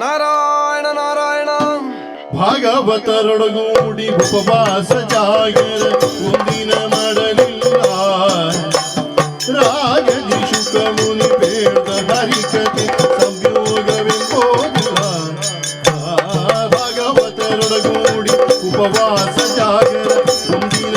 ನಾರಾಯಣ ನಾರಾಯಣ. ಭಾಗವತರೊಡಗೂಡಿ ಉಪವಾಸ ಜಾಗರ ಮುಂದಿನ ಮಾಡಲಿಲ್ಲ. ರಾಜದಿ ಶುಕ ಮುನಿ ಬೇಡ ಹರಿಕತೆ ಸಂಯೋಗವೆಂಬೋದಿಲ್ಲ. ಭಾಗವತರೊಡಗೂಡಿ ಉಪವಾಸ ಜಾಗರ ಮುಂದಿನ